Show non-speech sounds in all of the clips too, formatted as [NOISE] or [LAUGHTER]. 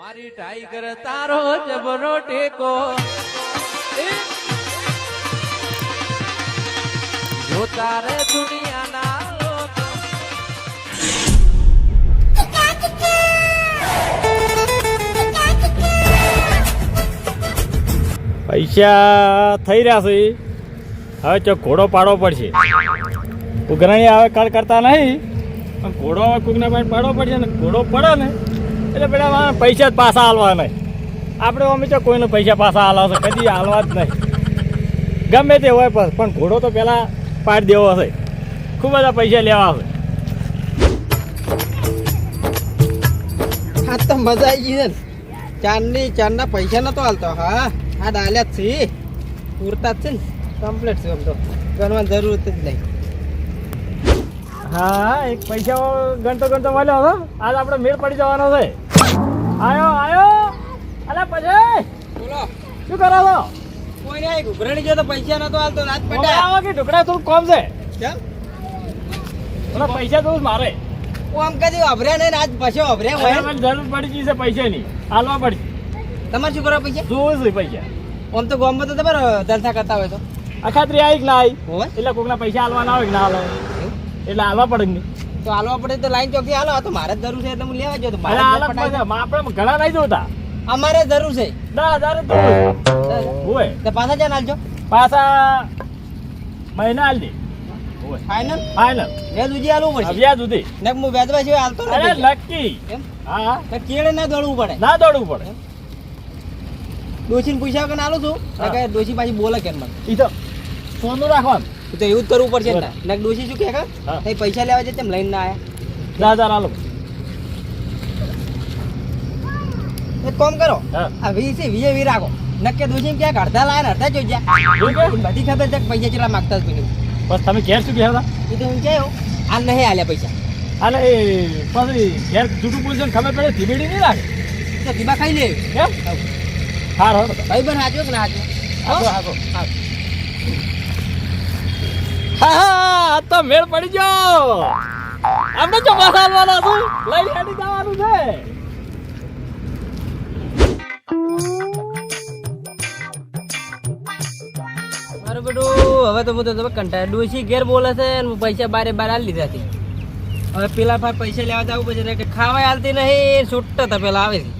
મારી ટાઈગર તારો જબરો ટેકો. જો તારે દુનિયાના પૈસા થઈ રહ્યા છે. હવે ચો ઘોડો પાડવો પડશે. ઉઘરાણી આવે કાળ કરતા નહીં, પણ ઘોડો કોકને પાડવો પડશે ને? ઘોડો પડે ને? એટલે પેલા પૈસા જ પાછા હાલવા નહીં આપણે અમે તો કોઈને પૈસા પાછા હાલવા છે કદી હાલવા જ નહીં. ગમે તે હોય પણ પણ ઘોડો તો પહેલાં પાડી દેવો હશે ખૂબ બધા પૈસા લેવા હશે હા તો મજા આવી ગઈ ને ચાંદની ચાંદના પૈસા નતો હાલતો. હા આ ડાલ્યા જ છે. પૂરતા જ છે ને. કમ્પ્લીટ છે આમ તો. ગણવાની જરૂર જ નહીં. હા એક પૈસા ગણતો ગણતો મળ્યો હતો. આજ આપણે મેળ પડી જવાનો છે. આયો આયો. અલા પછી બોલો. શું કરો છો? કોઈ નહીં ઘૂઘરણી જો તો પૈસા નતો હાલતો રાત પટા. આવો કે ઢોકળા થોડું કોમ છે? કેમ? ઓલા પૈસા તો મારે. હું આમ કદી અભર્યા નહીં ને આજ પછી અભર્યા હોય. મને જરૂર પડી ગઈ છે પૈસાની. હાલવા પડી. તમારે શું કરવા પૈસા? જોવું છે પૈસા. આમ તો ગામમાં તો તમારે જલસા કરતા હોય તો. અખાત્રી આવી કે ના આવી? એટલે કોકના પૈસા હાલવાના આવે કે ના હાલે એટલે હાલવા પડે નહીં? તો હાલો પડે તો લાઈન ચોકી હાલો. આ તો મારે જ જરૂર છે એટલે હું લેવા જો આપણે ઘણા નહીં જોતા. અમારે જરૂર છે. દસ હજાર હોય તો પાછા જ્યાં હાલજો પાછા મહિના હાલ દે. ફાઇનલ ફાઇનલ વ્યાજ ઉજી હાલવું પડશે. વ્યાજ સુધી. ને હું વ્યાજવા સિવાય હાલતો અરે એમ? હા. તો કેળે ના દોડવું પડે. ના દોડવું પડે. ડોશીને પૂછ્યા વગર આલું છું. ને કે ડોશી પાછી બોલે કેમ મને? ઈ તો સોનું રાખવાનું. તો એવું જ કરવું પડશે બરાબર. ને ને ડોશી શું કે કા. પૈસા લેવા છે તેમ લઈને ના આયા. દસ હજાર હાલો. એક કામ કરો. આ વી છે વીએ વી રાખો. નક્કે ડોશી ક્યાંક અડધા લાયા ને અડધા જોઈ ગયા બધી ખબર છે પૈસા કેટલા માગતા જ. બસ તમે ઘેર શું કહેતા એ તો હું કહ્યું આ નહીં આલ્યા પૈસા. અને એ પછી ઘેર જૂઠું બોલશે ખબર પડે ધીમેડી નહીં લાગે તો ધીમા ખાઈ લે. એમ? હાર હો ભાઈ બન હાચો કે ના હાચો. હા. હા હા મેળ પડી ગયો. આપણે ચોમાસા હાલવાના છું. લઈ હેડી જવાનું છે. બેટું, હવે તો હું તમે કંટાળ ડોસી ઘેર બોલે છે ને હું પૈસા બારે બાર આલી દીધા છે. હવે પેલા ભાઈ પૈસા લેવા જવું પછી કે ખાવા હાલતી નહીં, છૂટતા હતા પેલા આવે છે.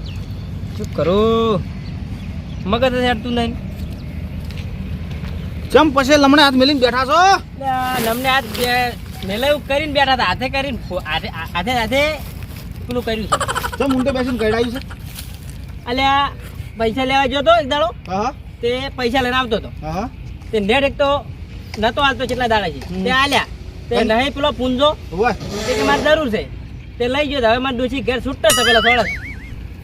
શું કરું? મગજ હેડતું નહીં. ચમ પછી લમણે હાથ મેલીને બેઠા છો? નમને હાથ બે- મેલે કરીને બેઠા હતા. હાથે કરીને હાથે હાથે પેલું કર્યું છે. ચમ ઊંટે બેસીને ગયડાયું છે? અલ્યા પૈસા લેવા ગયો તો એક દાડો? હા તે પૈસા લઈને આવતો હતો. હા તે નેટ એક તો નતો આવતો કેટલા દાડા છે. તે આલ્યા. તે નહીં પેલો પૂંજો. તે મારે જરૂર છે. તે લઈ ગયો તો હવે મારે ડોસી ઘેર છૂટતો તો પેલા થોડા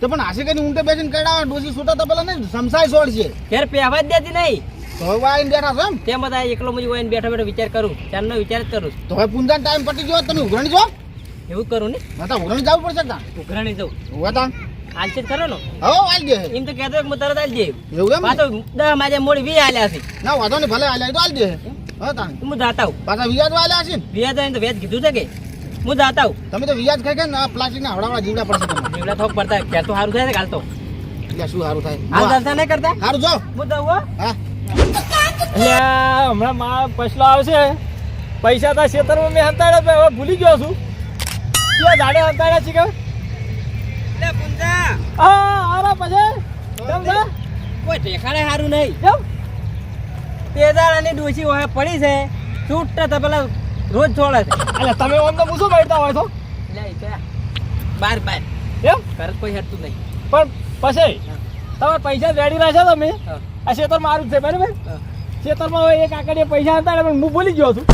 તો પણ આશે કરીને ઊંટે બેસીને ગયડાવા ડોસી છૂટા તો પેલા નહીં સમસાય છોડ છે. ઘેર પહેવા જ દેતી નહીં. તો હવે બેઠા છો એમ? તે બધા એકલો મુજી હોય બેઠો બેઠો વિચાર કરું ચારનો વિચાર જ કરું. તો હવે પૂંજાનો ટાઈમ પટી ગયો તમે ઉઘરણી જો. એવું કરું ને? તો ઉઘરણી જવું પડશે તાં ઉઘરાણી જવું. હોય તાં હાલશે જ કરો ને હવે આલી દે. એમ તો કહેતો કે હું તરત આલી જઈ એવું એમ? ને? માજે મોડી વી આલ્યા છે. ના વાંધો નહીં ભલે આલ્યા તો આલી દે. હવે તાણ તો હું જાતા હું પાછા વિયાજ આલ્યા છે ને? તો વ્યાજ કીધું છે કે? હું જાતા હું તમે તો વિયાજ ખાઈ કે ના આ પ્લાસ્ટિકના હવડાવડા જીવડા પડશે તમને થોક પડતા ઘેર તો સારું થાય ને કાલ તો. એટલે શું સારું થાય? હાલ ચાલતા નહીં કરતા? સારું જો. હું તો હો. એટલે હમણાં માં પછલો આવશે. પૈસા તો ખેતરમાં મેં હંતાડ્યા હવે ભૂલી ગયો છું. ક્યાં જાડે હંતાડ્યા છે કે લે પુંજા. આ આરા પછી. કેમ છે કોઈ ઠેકાણે સારું નહીં. કેમ? તેદાળાની ડોસી હોય પડી છે. છૂટતા તો પેલા રોજ છોડે છે. એટલે તમે ઓમ તો મૂછો બેઠતા હોય તો બાર બાર. એમ ઘર કોઈ હેડતું નહીં. પણ પછી તમે પૈસા રેડી રાખ્યા તમે? આ શેતર મારું જ છે બરાબર? હા. ખેતરમાં હવે એક આકડીએ પૈસા હતા પણ હું ભૂલી ગયો છું.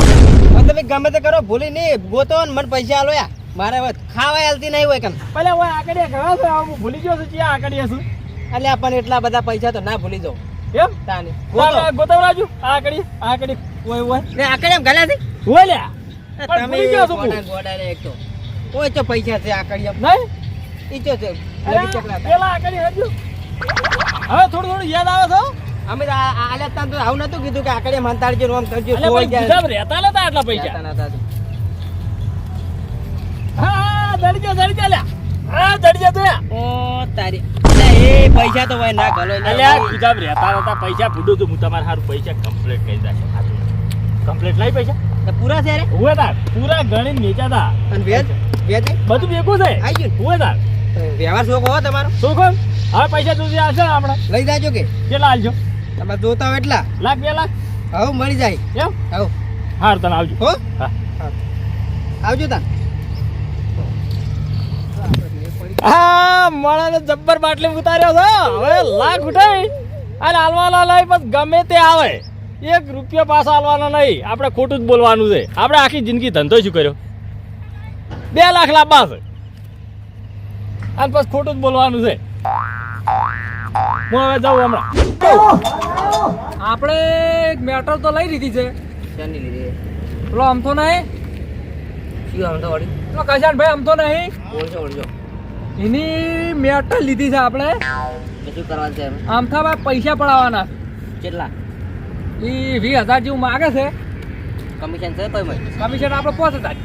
પણ તમે ગમે તે કરો ભૂલી નહીં. ગોતો ને મને પૈસા આલો યા. મારે હવે ખાવા હાલતી નહીં હોય કેમ? પેલા હવે આકડીએ ઘણા છે હું ભૂલી ગયો છું ક્યાં આકડીએ છું. એટલે આપણને એટલા બધા પૈસા તો ના ભૂલી જાઉં. એમ? તાને ગોતો. રાજુ આકડી આકડી ઓય ઓય ને આકડી એમ ગલ્યા છે ઓય તમે ભૂલી ગયો છું ગોડા ગોડા રે એક તો. ઓય તો પૈસા છે આકડી એમ. નહીં? ઈ તો છે. પેલા આકડી હજુ. હવે થોડું થોડું યાદ આવે છે અમે તો આ- આ આલ્યા તા તો આવું નતું કીધું કે આકડે મંતાડજો આમ કરજો એટલે પણ. ગુજરાત રહેતા નતા આટલા પૈસા. નતા હા દડી ગયો લે હા દડી તો ઓ તારી એ પૈસા તો ભાઈ ના ગલો એટલે કીધા રહેતા રહેતા પૈસા ભૂડું તો. હું તમારે સારું પૈસા કમ્પ્લીટ કરી દેશે કમ્પ્લીટ લઈ પૈસા? પૂરા છે રે? હુએ તાર. પૂરા ગણી વેચ્યા તા. અને વેજ વેજ બધું ભેગું છે આઈ ગયું હુએ તાર. વ્યવહાર શું કહો તમારો? શું કોણ હવે પૈસા તું આવશે ને આપણે? લઈ જાજો કે. કેટલા આલજો? તમે જોતા હોય એટલા. લાખ બે લાખ? હવે મળી જાય. એમ? હવે. હાર તને આવજો. હો? આવજો તાન. હા મળે જબ્બર બાટલી ઉતાર્યો છો હવે લાખ ઉઠાઈ અને હાલવાના લઈ બસ ગમે તે આવે. એક રૂપિયો પાછો હાલવાનો નહીં. આપણે ખોટું જ બોલવાનું છે. આપણે આખી જિંદગી ધંધો શું કર્યો? બે લાખ લાવવા છે. અને પછી ખોટું જ બોલવાનું છે. હું હવે જાઉં હમણાં. આપણે એક મેટર તો લઈ લીધી છે. શાની લીધી? પેલો આમ તો નહીં? શું આમ તો વળી? પેલો કશાનભાઈ આમ તો નહીં? ઓળજો ઓળજો. એની મેટર લીધી છે આપણે. શું કરવાનું છે એમ. આમ થા ભાઈ પૈસા પડાવવાના. કેટલા? એ વીસ હજાર જેવું માગે છે. કમિશન છે કમિશન આપણે પાંચ હજાર.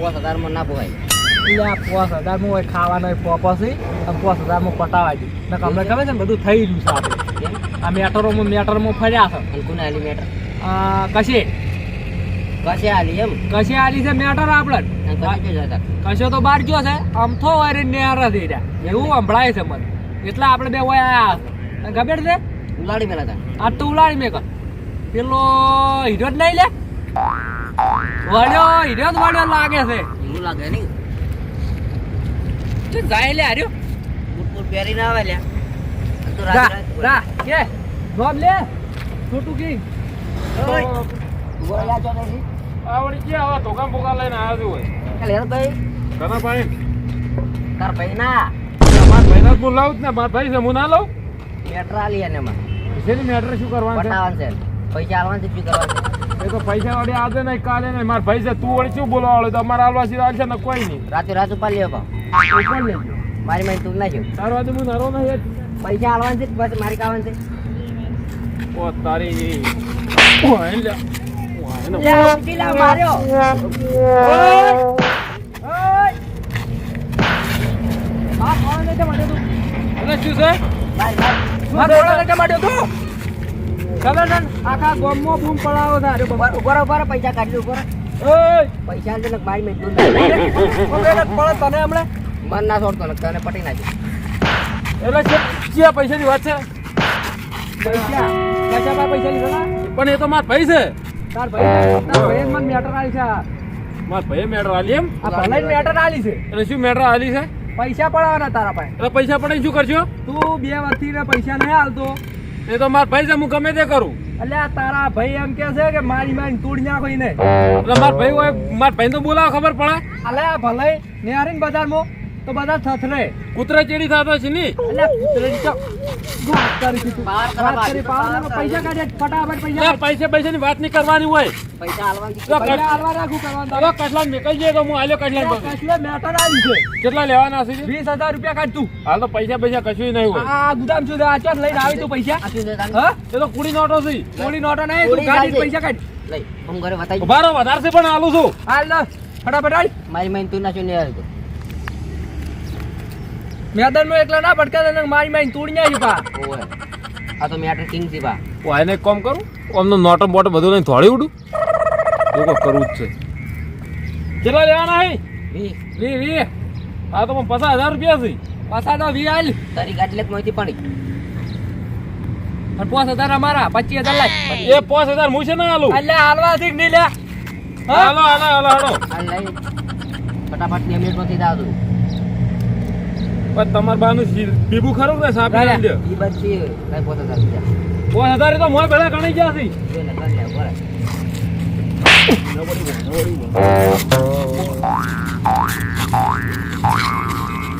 પાંચ હજારમાં ના પોવાય એટલે આ પાંચ હજારમાં હોય ખાવાનો પોપસી અને પાંચ હજારમાં પટાવા દે. ને અમને ખબર છે ને બધું થઈ રહ્યું છે આ મેટરોમાં મેટરમાં ફર્યા છે. અને મેટર? કશે? કશે આલી એમ? કશે આલી છે મેટર આપણે કશે કશો તો બાર ગયો છે આમ થો વારે જ રહ્યા એવું સંભળાય છે મને. એટલે આપણે બે હોય આયા ખબર છે? ઉલાડી મેલા તા. આ તો ઉલાડી મેં કર પેલો હીરો જ નહીં લે? વળ્યો હીરો જ વળ્યો લાગે છે. એવું લાગે નહીં? તો જાય લે હાર્યો. બૂટ બૂટ પહેરીને આવે લ્યા આ તો રા રાત રા કે જોબ લે. છોટું કી. નહીં. આવડી ગયા હવે ધોકા બોકા લઈને આવ્યો હોય યાર ભાઈ ઘણા ભાઈ. તાર ભાઈ? ના મારા ભાઈને જ બોલાવું જ ને મારા ભાઈ છે હું ના લઉં? મેટર આલી એને માં શેની મેટર શું કરવાનું છે? છે. પૈસા આલવાનું છે શું કરવાનું છે? એ તો પૈસા વાળી આજે નહીં કાલે નહીં. મારા ભાઈ તું વળી શું બોલવા વાળો તો અમારા આલવા ને કોઈ નહીં. રાતે રાત ઉપર લ્યો પાવ લેજો. મારી મારી તું ના જો તારો આજે હું નરો નહીં પૈસા આલવાન છે બસ મારી કાવન છે? ઓ તારી ઓ એલા ઓ ને ઉઠી માર્યો. આ કોણ લેતે માટે તું. અને શું છે? મારી મારી માર લેતે માટે તું. ખબર છે? આખા ગામમાં બૂમ પડાવો તારે પૈસા કાઢી ઉપર ઊભા પૈસા આલજે ને મારી પડે તને હમણાં? મન ના છોડતો ને તને પટી નાખી. એટલે છે ક્યાં પૈસાની વાત છે? પૈસા? કશા પૈસા લીધા પણ એ તો માર ભાઈ છે. તાર ભાઈ? તાર ભાઈ મને મેટર આલી છે આ. મારા ભાઈએ મેટર આલી એમ? ભલે મેટર આલી છે. એટલે શું મેટર આલી છે? પૈસા પડાવવાના તારા પાસે. એટલે પૈસા પડાઈને શું કરજો તું બે વર્ષથી પૈસા નહીં હાલતો એ તો મારા ભાઈ છે હું ગમે તે કરું. એટલે તારા ભાઈ એમ કે છે કે મારી મારી તોડી નાખો ને એટલે મારા ભાઈ હોય મારા ભાઈ તો બોલાવો ખબર પડે. અલ્યા ભલે નેહારીને બજારમાં તો બધા થથરે કૂતરા ચેડી થતો છે ની? એટલે આ કૂતરાની તો વાત કરી તું વાત કરી પાર પૈસા કાઢે ફટાફટ પૈસા પૈસા પૈસા ની વાત નહીં કરવાની હોય. પૈસા. હાલવા રાખું કરવાનું હવે કટલાન મેકઈ જાય તો હું આલ્યો કટલાન તો. મેટર આવી છે. કેટલા લેવાના છે? વીસ હજાર રૂપિયા કાઢ તું. હાલ તો પૈસા પૈસા કશું નહીં હોય. આ ગુદામ છું આ ચોથ લઈને આવી તું પૈસા. હા? એ તો કુડી નોટો છે. થોડી નોટો નહીં તું ગાડી પૈસા કાઢ. લઈ હું ઘરે બતાવી બારો વધારશે વધારે પણ આલું છું. હાલ ફટાફટ હાલ મારી મહેનત તું ના છું નહીં આવતો મેદાનમાં એકલા ના ભટકા તને મારી મારી તોડી નાખી પા ઓય આ તો મેટર કિંગ છે બા. ઓય આને કોમ કરું? અમને નોટો બોટો બધું લઈને થોડી ઉડું? લોકો કરવું જ છે. કેટલા લેવાના હે? વી. વી વી. આ તો પણ પચાસ હજાર રૂપિયા છે. પાછા તો વી આલ તારી ગાડી લેત મોતી પાણી અને પાંચ હજાર અમારા પચીસ હજાર લાય એ પાંચ હજાર હું છે ને આલું? એટલે હાલવા થી નહીં લે? હાલો હાલો હાલો હાલો. ફટાફટની અમીરમાંથી દાદુ પણ તમારા બાનું બીબું ખરું ને સાપ રાજા. લઈ લ્યો ઈ બધી કઈ પોતા જા પાંચ હજાર તો મોય ભેળા ગણી ગયા છે.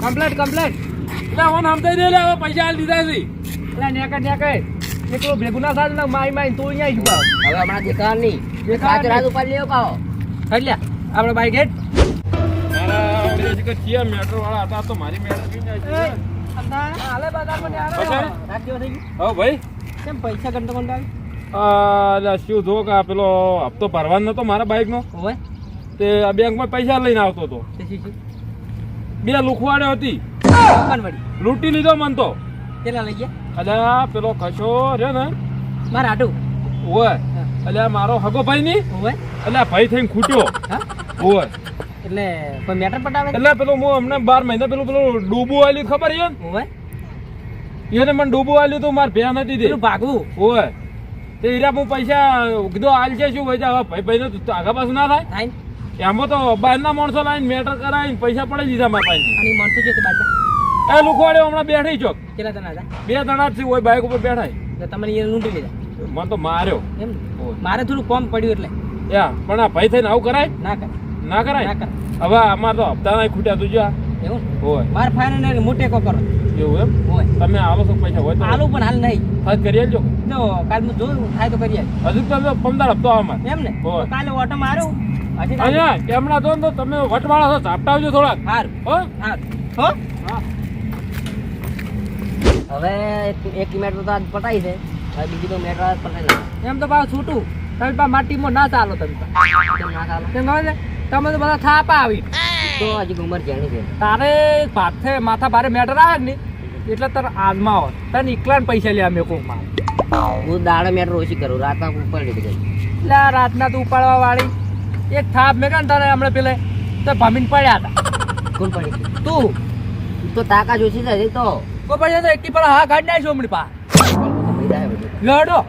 Complete complete. એટલે હું સમજાઈ દે લે હવે પૈસા હાલ દીધા છે. એટલે નેકે નેકે. એકલો ભેગું ના થાય ને મારી મારી તોડી નાખી પા હવે હમણાં દેખાડ નહીં દેખાડ રાજુ પર લેવો પાવો એટલે આપણે બાઈક હેડ મારા કે મેટ્રો વાળા હતા તો મારી મેટ્રો થઈ ગયું. હા ભાઈ. કેમ પૈસા આવી આ શું જો કે આ પેલો હપ્તો ભરવાનો નતો મારા બાઇકનો હોય તે આ બેંકમાં પૈસા લઈને આવતો હતો? બે લુખવાડે હતી. લૂંટી લીધો મન તો. કેટલા લઈ ગયા? અલ્યા પેલો કશો રે ને. મારા આટું? ઓય અલ્યા મારો હગો ભાઈ ની ઓય અલ્યા ભાઈ થઈને ખૂટ્યો. હા? ઓય એટલે કોઈ મેટર પટાવે? એટલે પેલું હું હમણાં બાર મહિના પેલું પેલું ડૂબું આલ્યું ખબર છે? હોય એને મને ડૂબું આલ્યું તો મારે ભ્યા નથી દે ભાગવું? હોય તે હીરા હું પૈસા કીધું હાલ છે શું હોય છે? હવે ભાઈ ભાઈ તો આગા પાછું ના થાય. થાય? એમાં તો બહારના માણસો લાવીને મેટર કરાવીને પૈસા પડી દીધા મારા પાસે માણસો છે એ લુખવાડે હમણાં બેઠી ચોક કેટલા જણા હતા? બે જણા જ છે ઓય બાઇક ઉપર બેઠા તો તમને એ લૂંટી લીધા. મને તો માર્યો. એમ મારે થોડું કોમ પડ્યું એટલે. યા પણ આ ભાઈ થઈને આવું કરાય? ના કર ના કરાય? હવે આમાં તો હપ્તા ના ખૂટ્યા તું જા. એવું? હોય. મારે ને મોટે કો કરો. એવું એમ? હોય. તમે આલો છો પૈસા હોય તો? આલો પણ હાલ નહીં. હજ કરી આલજો. જો કાલ હું જોયું થાય તો કરીએ હજુ તો પંદર હપ્તો આમાં એમ ને તો કાલે ઓટો મારો. અહીંયા કેમના તો તો તમે વટવાળા છો ઝાપટાવજો થોડાક. હાર. હો? હાર. હો? હવે એક- મેટર તો આજ પટાઈ છે. હવે બીજી તો મેટર આજ પટાઈ દે એમ તો પાછું છૂટું. તમે પા માટીમાં ના ચાલો તમે ના ચાલો? કેમ ખબર છે? તમે તો બધા થાપ આવી. તો હજી ઉંમર જાણી છે. તારે ભાથે માથા ભારે મેટર આવે ને એટલે તારે આજમાં હોત તને એકલા પૈસા લે અમે કોકમાં. હું દાડે મેટર ઓછી કરું રાતના ઉપાડી લીધી એટલે રાતના તું ઉપાડવા વાળી. એક થાપ મેં ને તારે હમણાં પેલે તો ભમીને પડ્યા હતા કોણ પડી તું. તો તાકા જોશી થાય તો. કોઈ પડી તો એકી પર હા કાઢી નાખજો હમણાં પા લડો.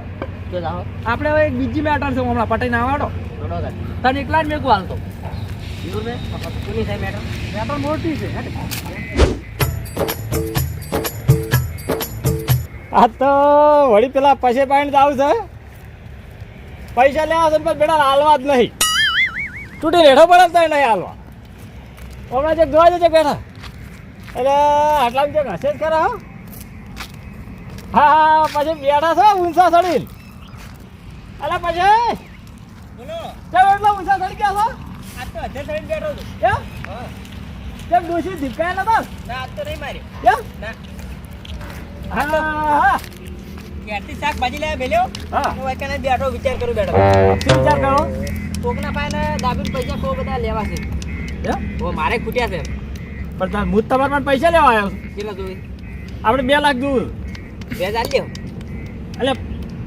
આપણે હવે એક બીજી મેટર છે હમણાં પટાઈને કર તને એકલા જ મેં હાલતો. કોની થાય મોટી છે આ તો વળી પેલા પૈસે પાણી જ આવું છે. પૈસા લેવા છે પણ બેટા હાલવા જ નહીં. તૂટી રેઠો પડે ને નહીં હાલવા. હમણાં જે જોવા જશે બેઠા એટલે આટલામાં જે હશે જ ખરા હો. હા હા પછી બેઠા છો ઊંચા ચડીને. અલા પછી? કેમ એટલા ઊંચા ચડી ગયા છો? હજાર કેમ ડોશી ધીપકાયા ના આજ તો નહીં મારી કેમ ના શાકભાજી લેવા મેલ્યો હા વાંચીને બેઠો વિચાર કરું બેઠો વિચાર કરો કોકના દાબીને પૈસા બહુ બધા લેવા છે મારે ખૂટ્યા છે પણ હું. તમારા પાસે પૈસા લેવા આવ્યો છું કેટલા જોઈ આપણે બે લાખ દૂર બે આલી લ્યો એટલે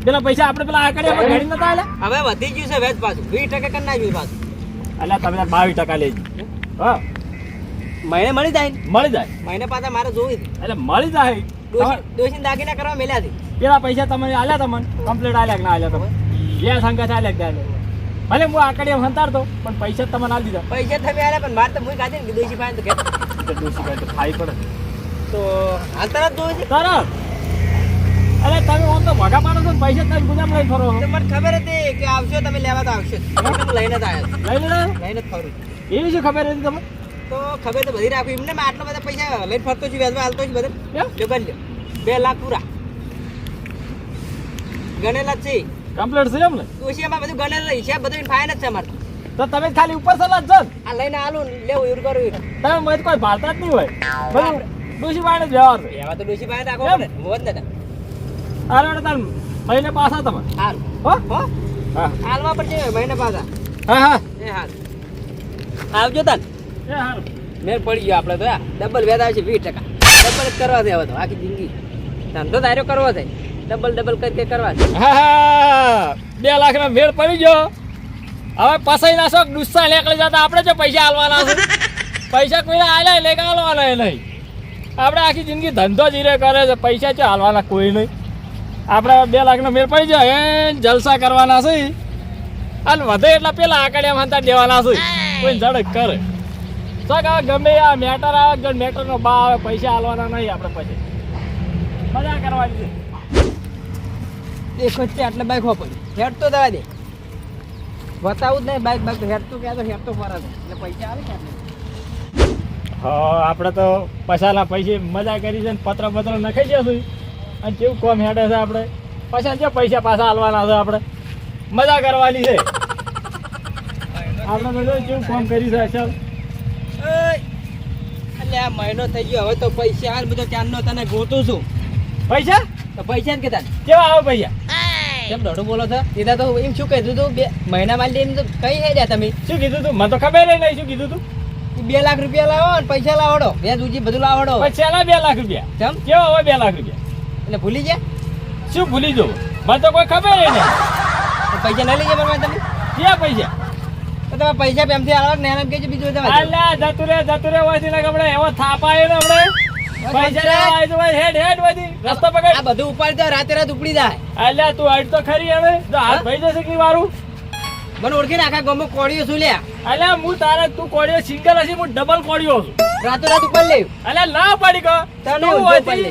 પેલા પૈસા આપણે પેલા આ કર્યા ઘડી નતા આલ્યા હવે વધી ગયું છે વેજ પાછું વીસ ટકા કરી નાખ્યું પાછું એટલે તમે બાવીસ ટકા લેજો હા. મહિને મળી જાય. મળી જાય. મહિને પાછા મારે જોવી એટલે મળી જાય. દોષી દાગીના કરવા મેલ્યા હતી પેલા પૈસા તમે આલ્યા તમને કમ્પ્લીટ આલ્યા કે ના આલ્યા તમે? બે સંગત આલ્યા કે ના ભલે હું આકડી એમ સંતાડતો પણ પૈસા જ તમને આલી દીધા. પૈસા તમે આલ્યા પણ મારે તો મુઈ કાઢી ડોશી પાસે તો કે દોષી ભાઈ તો ખાઈ પડે. તો હાલ તરત જોવી છે? તરત. અરે તમે હું તો મોઢા પાડો છો પૈસા તમે ગુજામ લઈ ફરો. મને ખબર હતી કે આવશો તમે લેવા તો આવશો લઈને જ આવ્યો લઈને લઈને ફરું એવી શું ખબર હતી તમને? તો ખબર તો બધી રાખું. એમને મેં આટલા બધા પૈસા લઈને ફરતો છું વ્યાજમાં હાલતો છું બધા. લ્યો. બે લાખ પૂરા. ગણેલા છે. કમ્પ્લીટ છે એમ ને ડોશી બધું ગણેલા હિસાબ બધું ફાઇન જ છે અમારે. તો તમે ખાલી ઉપર સલાહ જ આ લઈને આલું લેવું એવું કરું તમે કોઈ ભારતા જ નહીં હોય. બધું ડોશી પાડે જ વ્યવહાર એવા તો ડોશી પાસે રાખો? પડે. મોજ ને અરે તાર મહિને પાછા તમે. હાલ હો? હો? હા. પણ પડશે મહિને પાછા. હા હા. એ હાલ આવજો તાન એ હાલ મેળ પડી ગયો આપણે તો ડબલ આવે છે વીસ ટકા. ડબલ જ કરવા છે હવે તો આખી જિંદગી. ધંધો ધાર્યો કરવો છે. ડબલ ડબલ કરી કરી કરવા છે. હા હા. બે લાખ નો મેળ પડી ગયો. હવે પસાઈ ના શોખ ગુસ્સા નીકળી જતા આપણે જો પૈસા હાલવાના છે. પૈસા કોઈને આલે કે હાલવાના નહીં. આપણે આખી જિંદગી ધંધો જ કરે છે. પૈસા ચો હાલવાના કોઈ નહીં. આપણે બે લાખનો મેળ પડી જાય એ જલસા કરવાના છે. અને વધે એટલા પેલા આકડિયા માનતા દેવાના છે. કોઈ ઝડક કરે. શોખ આવે ગમે આ મેટર આવે જો મેટરનો બા આવે પૈસા હાલવાના નહીં આપણે પછી. મજા કરવાની છે. એક વચ્ચે આટલે બાઈક પડી હેડ તો દવા દે. બતાવું જ નહીં બાઈક બાઈક હેડ તો ક્યાં તો હેડ તો ફરા એટલે પૈસા આવે ક્યાં હા આપણે તો પૈસાના પૈસે મજા કરી છે ને પત્ર પત્ર નખાઈ જશું અને કેવું કોમ હેડે છે આપણે? પછી જે પૈસા પાછા હાલવાના છે આપણે. મજા કરવાની છે. આપણે બધું કેવું કોમ કરી છે અસલ? એટલે આ મહિનો થઈ ગયો. હવે તો પૈસા હાલ બધો ક્યારનો તને ગોતું છું. પૈસા? તો પૈસા ને કેતા કેવા આવે પૈસા? કેમ દોડું બોલો છો? સીધા તો એમ શું કીધું તું? બે મહિના માં લઈને તો કઈ હેડ્યા તમે? શું કીધું તું? મને તો ખબર નહીં શું કીધું તું. બે લાખ રૂપિયા લાવો અને પૈસા લાવડો. બે દૂજી બધું લાવડો. પછી બે લાખ રૂપિયા. કેમ કેવો હવે બે લાખ રૂપિયા? એટલે ભૂલી ગયા? શું ભૂલી જવું મને તો કોઈ ખબર નહીં. પૈસા નહીં લઈ જાય મારા તમે? ક્યાં પૈસા? તો તમે પૈસા પેમથી આલો ને એમ કહેજો બીજું તમે જતું રે જતું રે નાખ એવો થાપાયો ને આપણે પૈસા હેડ હેડ વાંચી રસ્તો આ બધું ઉપાડી દો રાતે રાત ઉપડી જાય. અલ્યા તું હટ તો ખરી હવે. જો હાથ ભાઈ જશે કે મારું મને ઓળખીને આખા ગામમાં કોળીઓ શું લ્યા? અલ્યા હું તારે તું કોડિયો સિંગલ હશે હું ડબલ કોડિયો છું. રાતો રાત ઉપર લે અલ્યા ના પડી ગયો તને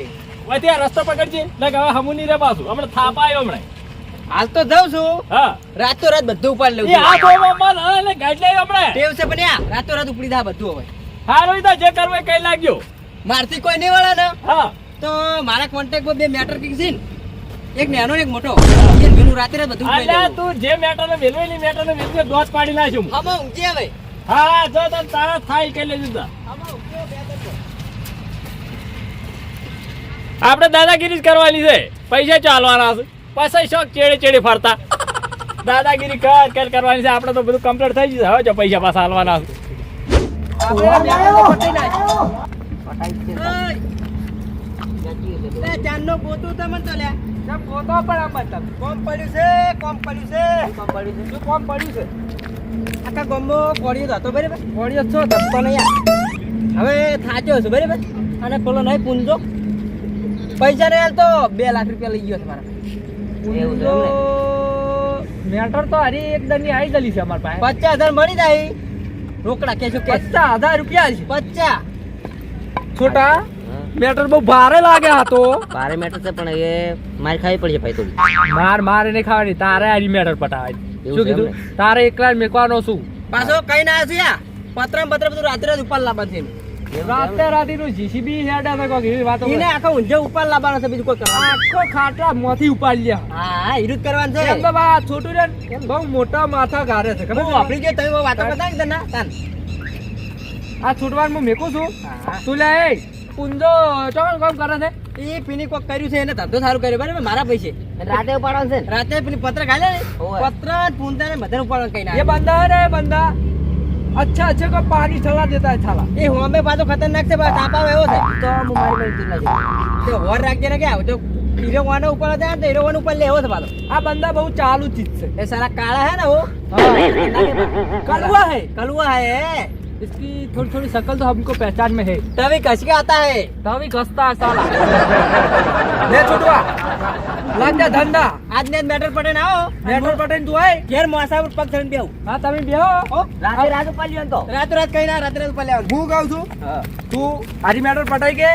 ઊંધો વાંચી પડી. વાંચી આ રસ્તો પકડજે ને હવે હમું નહીં રે પાછું. હમણાં થાપાયો હમણાં. હાલ તો જાઉં છું. હા. રાતો રાત બધું ઉપાડી લઉં આ તો મન અને ગાડી હમણાં. ટેવ છે પણ યા રાતો રાત ઉપડી જાય બધું હવે. હારું તો જે કરવું એ કઈ લાગ્યો મારથી કોઈ નહીં વાળા ને હા. તો મારા કોન્ટેક્ટમાં બે મેટર કિંગ છે એક નાનો એક મોટો. એ રાતે રાત બધું અલ્યા તું જે મેટર ને વેલવે ની મેટર ને વેલવે દોત પાડી નાખ્યું હું. આમાં ઊંઘી આવે હા જો તને તારા થાય કઈ લેજો તા. આમાં ઊંઘી આવે, આપણે દાદાગીરી જ કરવાની છે. પૈસા ચાલવાના છે. પછી શોખ ચેડે ચેડે ફરતા. દાદાગીરી કર કર કરવાની છે. આપણે તો બધું કમ્પ્લીટ થઈ જશે હવે જો પૈસા પાછા હાલવાના છે. આ જ. ઓય, જતી હશે તો. લે, ચાંદનો ગોતું તમને તો કોમ પડ્યું છે કોમ પડ્યું છે? કોમ પડ્યું છે? શું કોમ પડ્યું છે? આખા ગામમાં કોળીઓ હતો બરાબર. કોળીઓ છો નહીં હવે થાચ્યો છે બરાબર. અને પેલો નહીં પૂંજો પૈસા નહીં તો બે લાખ રૂપિયા લઈ ગયો તમારા એવું છે મેટર તો હરી એક દરની આવી ગયેલી છે અમારા પાસે. પચાસ હજાર મળી જાય. રોકડા કેશો કે? પચાસ હજાર રૂપિયા છે. પચાસ. છોટા મેટર બહુ ભારે લાગે આ તો. ભારે મેટર છે પણ એ માર ખાવી પડશે ભાઈ થોડી. માર માર એને ખાવાની. તારે આરી મેટર પટાવાની શું કીધું? તારે એકલા મેકવાનો શું પાછો કઈ ના હશે પત્ર પત્ર બધું રાત્રે જ ઉપર લાવવા છે છૂટવાનું હું છું. તું લે એ પુંજો ચોકન કામ કરે છે? એ પીની કર્યું છે એને ધંધો સારું કર્યો મારા પૈસે. રાતે ઉપાડવાનું છે રાતે પત્ર ખાઈ લે પત્ર પૂંજા ને બધા ઉપાડવાનું કઈ ના. બંધા રે બંધા. अच्छा अच्छा को पानी चला देता है थाला ए हुआ में बादो तो खतरनाक से बात आपा हुए होते तो मोबाइल में दिन लगे तो और रख देना क्या? तो हीरो वाने ऊपर आते हैं तो हीरो वाने ऊपर ले होते बादो आ बंदा बहुत चालू चीज़ से। ये सारा काला है ना वो? हाँ, कलुआ है। कलवा है। इसकी थोड़ी थोड़ी शक्ल तो हमको पहचान में है। तभी कसके आता है। तभी कसता है साला। [LAUGHS] ले छुटवा। ધંધા ધંધા. આજને મેટર પટેન આવો. મેટર પટેલ તું આય. ઘેર મોસા પર પગ થઈને બેહું. હા તમે બેહો. રાતે રાત ઉપાલી તો. રાત રાત કઈ ના રાતે રાત ઉપાલી હું કહું છું તું હારી મેટર પટાઈ કે?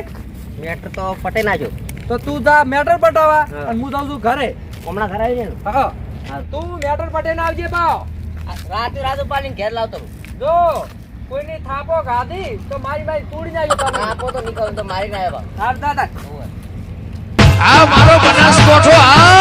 મેટર તો પટે નાખ્યો તો તું જા મેટર પટાવા. અને હું જાઉં છું ઘરે. હમણાં ઘરે આવી જાય હા. તું મેટર પટેન આવજે બાવ રાતે રાત ઉપાલીને ઘેર લાવતો જો કોઈની થાપો ખાધી તો મારી ભાઈ તૂડી નાખ્યો થાપો તો નીકળ્યો તો મારી ના આવ્યા. હા દાદા. આ મારો 多出。